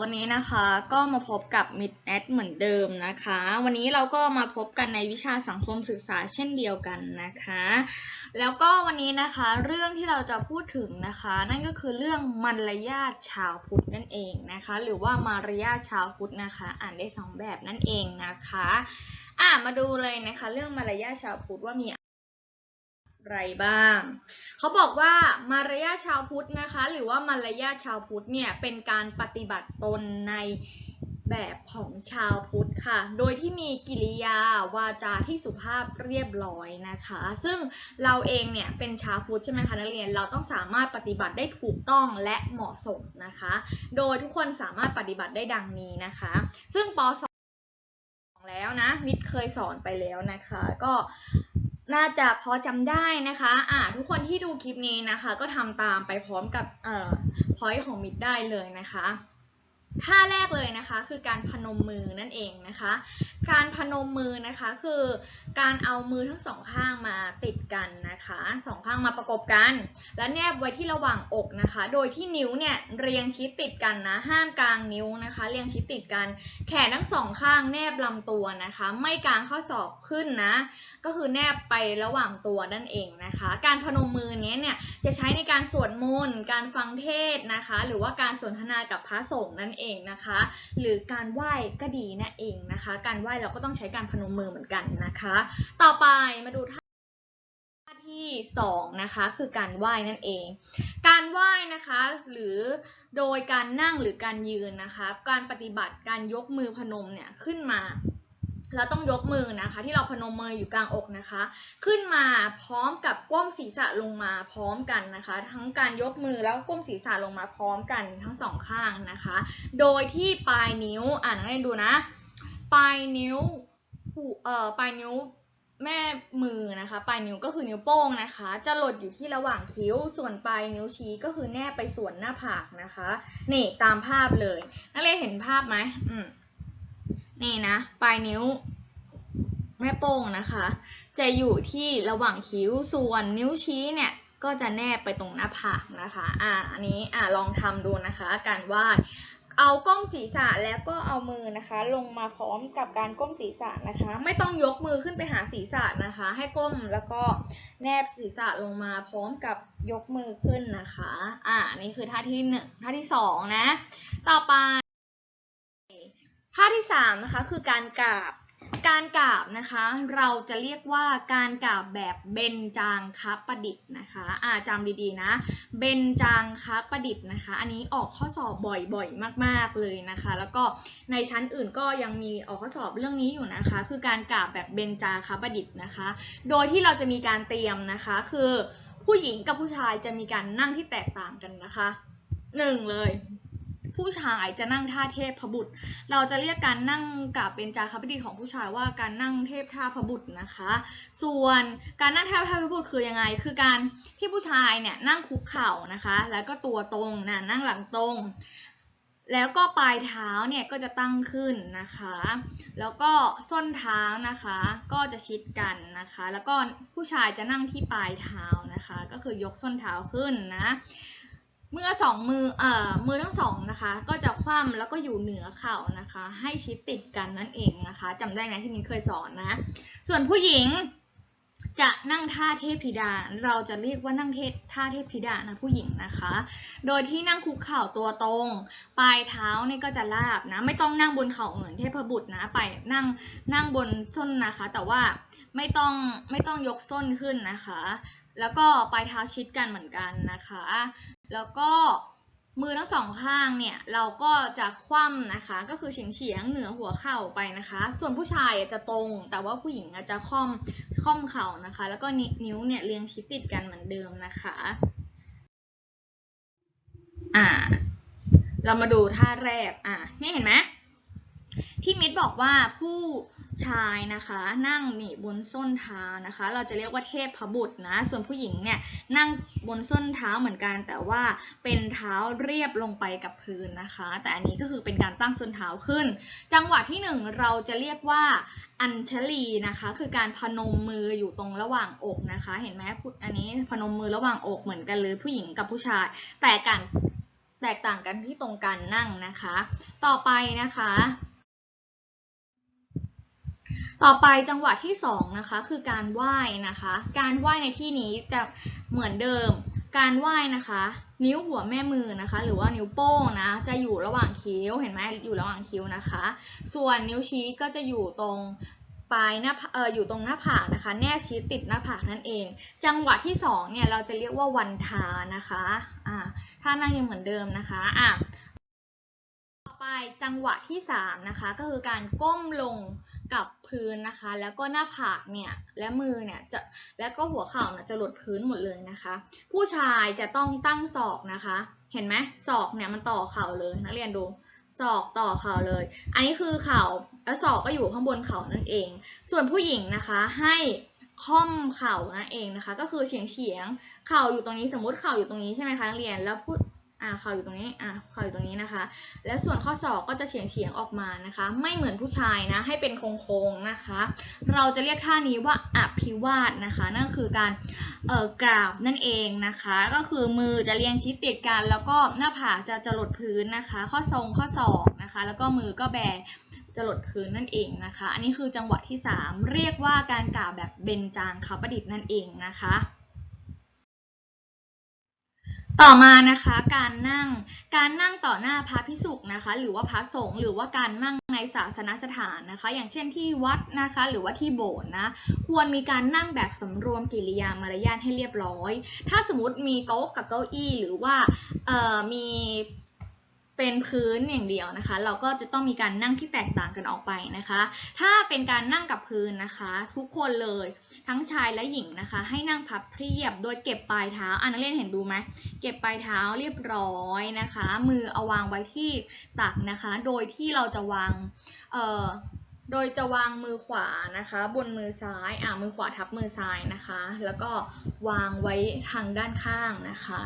วันนี้นะคะก็มาพบกับมิดแอดเหมือนเดิมนะคะ วันนี้เราก็มาพบกันในวิชาสังคมศึกษาเช่นเดียวกันนะคะ แล้วก็วันนี้นะคะเรื่องที่เราจะพูดถึงนะคะ นั่นก็คือเรื่องมารยาทชาวพุทธนั่นเองนะคะ หรือว่ามารยาทชาวพุทธนะคะ อ่านได้สองแบบนั่นเองนะคะ อ่ามาดูเลยนะคะ เรื่องมารยาทชาวพุทธว่ามี ไรบ้าง เขาบอกว่ามารยาชาวพุทธนะคะ หรือว่ามารยาชาวพุทธเนี่ยเป็นการปฏิบัติตนในแบบของชาวพุทธค่ะ โดยที่มีกิริยาวาจาที่สุภาพเรียบร้อยนะคะ ซึ่งเราเองเนี่ยเป็นชาวพุทธใช่ไหมคะนักเรียน เราต้องสามารถปฏิบัติได้ถูกต้องและเหมาะสมนะคะ โดยทุกคนสามารถปฏิบัติได้ดังนี้นะคะ ซึ่งป .2 แล้วนะมิตรเคยสอนไปแล้วนะคะ ก็ น่าจะพอจำได้นะคะ อ่าทุกคนที่ดูคลิปนี้นะคะ ก็ทำตามไปพร้อมกับเอ่อพอยต์ของมิตรได้เลยนะคะ ท่าแรกเลยนะคะคือการพนมมือนั่นเองนะคะ การพนมมือนะคะคือการเอามือทั้งสองข้างมาติดกันนะคะสองข้างมาประกบกัน และแนบไว้ที่ระหว่างอกนะคะ โดยที่นิ้วเนี่ยเรียงชิดติดกันนะห้ามกลางนิ้วนะคะ เรียงชิดติดกัน แขนทั้งสองข้างแนบลำตัวนะคะ ไม่กลางข้อศอกขึ้นนะก็คือแนบไประหว่างตัวนั่นเองนะคะ การพนมมือนี้เนี่ยจะใช้ในการสวดมนต์การฟังเทศน์นะคะ หรือว่าการสนทนากับพระสงฆ์นั่นเองเองนะคะ หรือการไหว้ก็ดีนั่นเองนะคะ การไหว้เราก็ต้องใช้การพนมมือเหมือนกันนะคะ ต่อไปมาดูท่าที่สองนะคะคือการไหว้นั่นเอง การไหว้นะคะหรือโดยการนั่งหรือการยืนนะคะ การปฏิบัติการยกมือพนมเนี่ยขึ้นมา เราต้องยกมือนะคะ ที่เราพนมมืออยู่กลางอกนะคะ ขึ้นมาพร้อมกับก้มศีรษะลงมาพร้อมกันนะคะ ทั้งการยกมือแล้วก้มศีรษะลงมาพร้อมกันทั้งสองข้างนะคะ โดยที่ปลายนิ้วอ่านให้ดูนะ ปลายนิ้วเอ่อปลายนิ้วแม่มือนะคะ ปลายนิ้วก็คือนิ้วโป้งนะคะ จะหลดอยู่ที่ระหว่างคิ้ว ส่วนปลายนิ้วชี้ก็คือแนบไปส่วนหน้าผากนะคะ นี่ตามภาพเลย นักเรียนเห็นภาพไหมอืม นี่นะ ปลายนิ้วแม่โป้งนะคะ จะอยู่ที่ระหว่างคิ้วส่วนนิ้วชี้เนี่ยก็จะแนบไปตรงหน้าผากนะคะ อ่า อันนี้ อ่า ลองทำดูนะคะ การวาด เอาก้มศีรษะแล้วก็เอามือนะคะ ลงมาพร้อมกับการก้มศีรษะนะคะ ไม่ต้องยกมือขึ้นไปหาศีรษะนะคะ ให้ก้มแล้วก็แนบศีรษะลงมาพร้อมกับยกมือขึ้นนะคะ อ่า นี่คือท่าที่หนึ่งท่าที่สองนะ ต่อไป ท่าที่สามนะคะคือการกราบ การกราบนะคะ เราจะเรียกว่าการกราบแบบเบญจางคประดิษฐ์นะคะอ่าจำดีๆนะ เบญจางคประดิษฐ์นะคะ อันนี้ออกข้อสอบบ่อยๆ มากๆเลยนะคะ แล้วก็ในชั้นอื่นก็ยังมีออกข้อสอบเรื่องนี้อยู่นะคะ คือการกราบแบบเบญจางคประดิษฐ์นะคะ โดยที่เราจะมีการเตรียมนะคะคือผู้หญิงกับผู้ชายจะมีการนั่งที่แตกต่างกันนะคะหนึ่งเลย ผู้ชายจะนั่งท่าเทพบุตร เราจะเรียกการนั่งกับเป็นจาคบดีของผู้ชายว่าการนั่งเทพท่าพบุตรนะคะ ส่วนการนั่งเทพท่าพบุตรคือยังไง คือการที่ผู้ชายเนี่ยนั่งคุกเข่านะคะ แล้วก็ตัวตรงนะนั่งหลังตรง แล้วก็ปลายเท้าเนี่ยก็จะตั้งขึ้นนะคะ แล้วก็ส้นเท้านะคะ ก็จะชิดกันนะคะ แล้วก็ผู้ชายจะนั่งที่ปลายเท้านะคะ ก็คือยกส้นเท้าขึ้นนะ เมื่อสองมือเอ่อมือทั้งสองนะคะ ก็จะคว่ำแล้วก็อยู่เหนือเข่านะคะ ให้ชิดติดกันนั่นเองนะคะจำได้นะที่นี้เคยสอนนะ ส่วนผู้หญิงจะนั่งท่าเทพธิดา เราจะเรียกว่านั่งเทท่าเทพธิดานะผู้หญิงนะคะ โดยที่นั่งคุกเข่าตัวตรง ปลายเท้านี่ก็จะลาบนะ ไม่ต้องนั่งบนเข่าเหมือนเทพบุตรนะ ไปนั่งนั่งบนส้นนะคะ แต่ว่าไม่ต้องไม่ต้องยกส้นขึ้นนะคะ แล้วก็ปลายเท้าชิดกันเหมือนกันนะคะ แล้วก็มือทั้งสองข้างเนี่ยเราก็จะคว่ำนะคะ ก็คือเฉียงเฉียงเหนือหัวเข่าไปนะคะ ส่วนผู้ชายจะตรง แต่ว่าผู้หญิงจะค่อมค่อมเข่านะคะ แล้วก็นินิ้วเนี่ยเรียงชิดติดกันเหมือนเดิมนะคะอ่าเรามาดูท่าแรกอ่านี่เห็นไหมที่มิดบอกว่าผู้ ชายนะคะนั่งนี่บนส้นเท้านะคะ เราจะเรียกว่าเทพพบุตรนะส่วนผู้หญิงเนี่ยนั่งบนส้นเท้าเหมือนกัน แต่ว่าเป็นเท้าเรียบลงไปกับพื้นนะคะ แต่อันนี้ก็คือเป็นการตั้งส้นเท้าขึ้น จังหวะที่หนึ่งเราจะเรียกว่าอัญชลีนะคะคือการพนมมืออยู่ตรงระหว่างอกนะคะ เห็นไหมอันนี้พนมมือระหว่างอกเหมือนกันเลยผู้หญิงกับผู้ชาย แต่การแตกต่างกันที่ตรงการนั่งนะคะ ต่อไปนะคะ ต่อไปจังหวะที่สองนะคะคือการไหว้นะคะ การไหว้ในที่นี้จะเหมือนเดิม การไหว้นะคะ นิ้วหัวแม่มือนะคะ หรือว่านิ้วโป้งนะจะอยู่ระหว่างคิ้วเห็นไหมอยู่ระหว่างคิ้วนะคะ ส่วนนิ้วชี้ก็จะอยู่ตรงปลายหน้าเอออยู่ตรงหน้าผากนะคะ แนบชิดติดหน้าผากนั่นเอง จังหวะที่สองเนี่ยเราจะเรียกว่าวันทานะคะอ่าท่านั่งยังเหมือนเดิมนะคะอะ ไปจังหวะที่สามนะคะก็คือการก้มลงกับพื้นนะคะ แล้วก็หน้าผากเนี่ยและมือเนี่ยจะแล้วก็หัวเข่าเนี่ยจะหลุดพื้นหมดเลยนะคะ ผู้ชายจะต้องตั้งศอกนะคะ เห็นไหมศอกเนี่ยมันต่อเข่าเลยนักเรียนดูศอกต่อเข่าเลย อันนี้คือเข่าแล้วศอกก็อยู่ข้างบนเข่านั่นเอง ส่วนผู้หญิงนะคะให้ค่อมเข่านั่นเองนะคะ ก็คือเฉียงเฉียงเข่าอยู่ตรงนี้สมมติเข่าอยู่ตรงนี้ใช่ไหมคะนักเรียนแล้วผู้ อ่าเข่าอยู่ตรงนี้อ่าเข่าอยู่ตรงนี้นะคะ และส่วนข้อศอกก็จะเฉียงเฉียงๆออกมานะคะ ไม่เหมือนผู้ชายนะ ให้เป็นโค้งๆนะคะ เราจะเรียกท่านี้ว่าอภิวาทนะคะ นั่นคือการเอ่อกราบนั่นเองนะคะ ก็คือมือจะเรียงชิดติดกัน แล้วก็หน้าผากจะจะหลดพื้นนะคะ ข้อทรงข้อศอกนะคะ แล้วก็มือก็แบจะหลดพื้นนั่นเองนะคะ อันนี้คือจังหวะที่ 3 เรียกว่าการกราบแบบเบญจางคประดิษฐ์นั่นเองนะคะ ต่อมานะคะการนั่งการนั่งต่อหน้าพระพิสุกนะคะ หรือว่าพระสงฆ์หรือว่าการนั่งในศาสนสถานนะคะ อย่างเช่นที่วัดนะคะ หรือว่าที่โบสถ์นะควรมีการนั่งแบบสำรวมกิริยามารยาทให้เรียบร้อย ถ้าสมมติมีโต๊ะกับเก้าอี้หรือว่ามี เป็นพื้นอย่างเดียวนะคะ เราก็จะต้องมีการนั่งที่แตกต่างกันออกไปนะคะ ถ้าเป็นการนั่งกับพื้นนะคะ ทุกคนเลยทั้งชายและหญิงนะคะ ให้นั่งพับเพียบโดยเก็บปลายเท้าอะนักเรียนเห็นดูไหมเก็บปลายเท้าเรียบร้อยนะคะ มือเอาวางไว้ที่ตักนะคะ โดยที่เราจะวางเอ่อโดยจะวางมือขวานะคะ บนมือซ้ายอ่ามือขวาทับมือซ้ายนะคะ แล้วก็วางไว้ทางด้านข้างนะคะ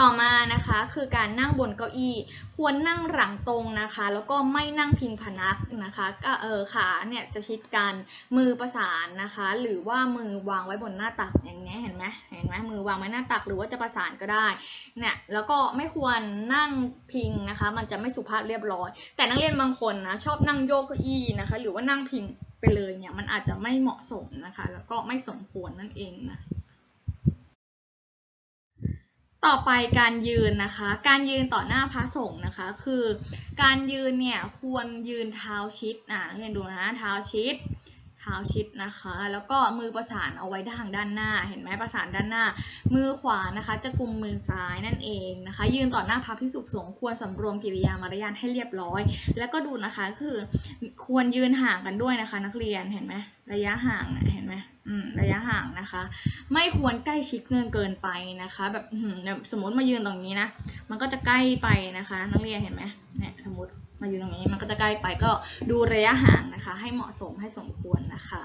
ต่อมานะคะคือการนั่งบนเก้าอี้ ควรนั่งหลังตรงนะคะ แล้วก็ไม่นั่งพิงพนักนะคะก็เออขาเนี่ยจะชิดกันมือประสานนะคะ หรือว่ามือวางไว้บนหน้าตักอย่างนี้เห็นไหมเห็นไหมมือวางไว้หน้าตักหรือว่าจะประสานก็ได้เนี่ยแล้วก็ไม่ควรนั่งพิงนะคะ มันจะไม่สุภาพเรียบร้อย แต่นักเรียนบางคนนะชอบนั่งโยกเก้าอี้นะคะ หรือว่านั่งพิงไปเลยเนี่ยมันอาจจะไม่เหมาะสมนะคะ แล้วก็ไม่สมควรนั่นเองนะ ต่อไปการยืนนะคะ การยืนต่อหน้าพระสงฆ์นะคะ คือ การยืนเนี่ยควรยืนเท้าชิดอะเรียนดูนะเท้าชิด เท้าชิดนะคะ แล้วก็มือประสานเอาไว้ทางด้านหน้า เห็นไหมประสานด้านหน้า มือขวานะคะ จะกุมมือซ้ายนั่นเองนะคะ ยืนต่อหน้าพระภิกษุสงฆ์ควรสำรวมกิริยามารยาทให้เรียบร้อย แล้วก็ดูนะคะคือควรยืนห่างกันด้วยนะคะ นักเรียนเห็นไหมระยะห่างเห็นไหม ระยะห่างนะคะ ไม่ควรใกล้ชิดเกินเกินไปนะคะ แบบสมมติมายืนตรงนี้นะ มันก็จะใกล้ไปนะคะ นักเรียนเห็นไหมเนี่ยสมมติมายืนตรงนี้มันก็จะใกล้ไปก็ดูระยะห่างนะคะ ให้เหมาะสมให้สมควรนะคะ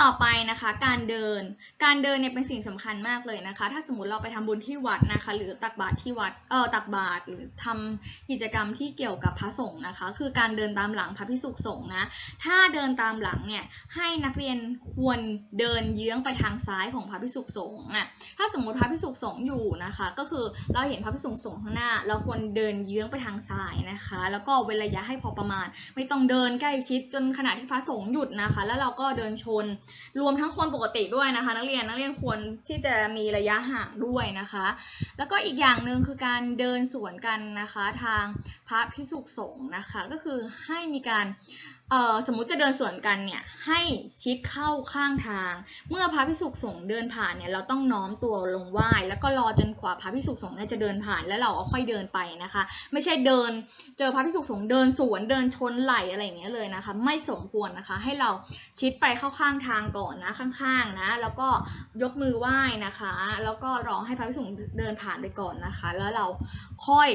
ต่อไปนะคะการเดิน การเดินเนี่ยเป็นสิ่งสำคัญมากเลยนะคะ ถ้าสมมติเราไปทำบุญที่วัดนะคะ หรือตักบาตรที่วัด เออตักบาตรหรือทำกิจกรรมที่เกี่ยวกับพระสงฆ์นะคะ คือการเดินตามหลังพระภิกษุสงฆ์นะ ถ้าเดินตามหลังเนี่ยให้นักเรียนควรเดินเยื้องไปทางซ้ายของพระภิกษุสงฆ์อะ ถ้าสมมติพระภิกษุสงฆ์อยู่นะคะ ก็คือเราเห็นพระภิกษุสงฆ์ข้างหน้า เราควรเดินเยื้องไปทางซ้ายนะคะ แล้วก็เว้นระยะให้พอประมาณ ไม่ต้องเดินใกล้ชิดจนขณะที่พระสงฆ์หยุดนะคะ แล้วเราก็เดินชนรวมทั้งคนปกติด้วยนะคะ นักเรียนนักเรียนควรที่จะมีระยะห่างด้วยนะคะ แล้วก็อีกอย่างหนึ่งคือการเดินสวนกันนะคะ ทางพระพิสุสงฆ์นะคะ ก็คือให้มีการ เอ่อสมมุติจะเดินสวนกันเนี่ยให้ชิดเข้าข้างทาง เมื่อพระพิสุสงฆ์เดินผ่านเนี่ยเราต้องน้อมตัวลงไหว้แล้วก็รอจนกว่าพระพิสุสงฆ์จะเดินผ่านแล้วเราค่อยเดินไปนะคะ ไม่ใช่เดินเจอพระพิสุสงฆ์เดินสวนเดินชนไหลอะไรอย่างเงี้ยเลยนะคะ ไม่สมควรนะคะ ให้เราชิดไปเข้าข้างทางก่อนนะข้างๆนะแล้วก็ยกมือไหว้นะคะ แล้วก็รอให้พระพิสุสงฆ์เดินผ่านไปก่อนนะคะ แล้วเราค่อย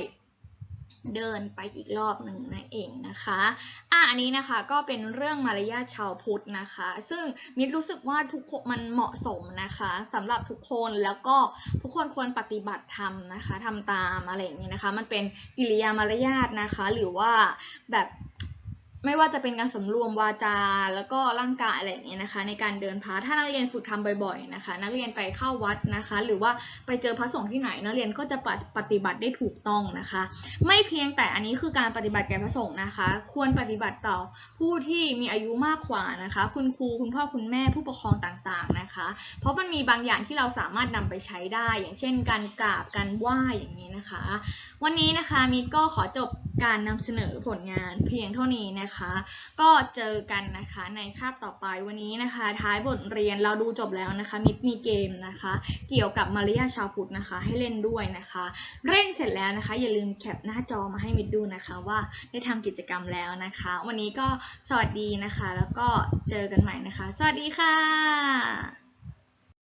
เดินไปอีกรอบหนึ่งนั่นเองนะคะ อะอันนี้นะคะก็เป็นเรื่องมารยาทชาวพุทธนะคะ ซึ่งมิตรรู้สึกว่าทุกคนมันเหมาะสมนะคะสำหรับทุกคนแล้วก็ทุกคนควรปฏิบัติธรรมนะคะทำตามอะไรอย่างนี้นะคะ มันเป็นกิริยามารยาทนะคะ หรือว่าแบบ ไม่ว่าจะเป็นการสำรวมวาจาแล้วก็ร่างกายอะไรอย่างเงี้ยนะคะ ในการเดินพระถ้านักเรียนฝึกทำบ่อยๆนะคะ นักเรียนไปเข้าวัดนะคะ หรือว่าไปเจอพระสงฆ์ที่ไหน นักเรียนก็จะปฏิบัติได้ถูกต้องนะคะ ไม่เพียงแต่อันนี้คือการปฏิบัติแก่พระสงฆ์นะคะ ควรปฏิบัติต่อผู้ที่มีอายุมากกว่านะคะ คุณครูคุณพ่อคุณแม่ผู้ปกครองต่างๆนะคะ เพราะมันมีบางอย่างที่เราสามารถนำไปใช้ได้ อย่างเช่น การกราบการไหว้อย่างนี้นะคะ วันนี้นะคะมิตรก็ขอจบการนำเสนอผลงานเพียงเท่านี้นะคะก็เจอกันนะคะในคาบต่อไปวันนี้นะคะ ท้ายบทเรียนเราดูจบแล้วนะคะมิตรมีเกมนะคะ เกี่ยวกับมารยาชาวพุทธนะคะ ให้เล่นด้วยนะคะ เล่นเสร็จแล้วนะคะ อย่าลืมแคปหน้าจอมาให้มิตรดูนะคะว่าได้ทำกิจกรรมแล้วนะคะ วันนี้ก็สวัสดีนะคะ แล้วก็เจอกันใหม่นะคะ สวัสดีค่ะ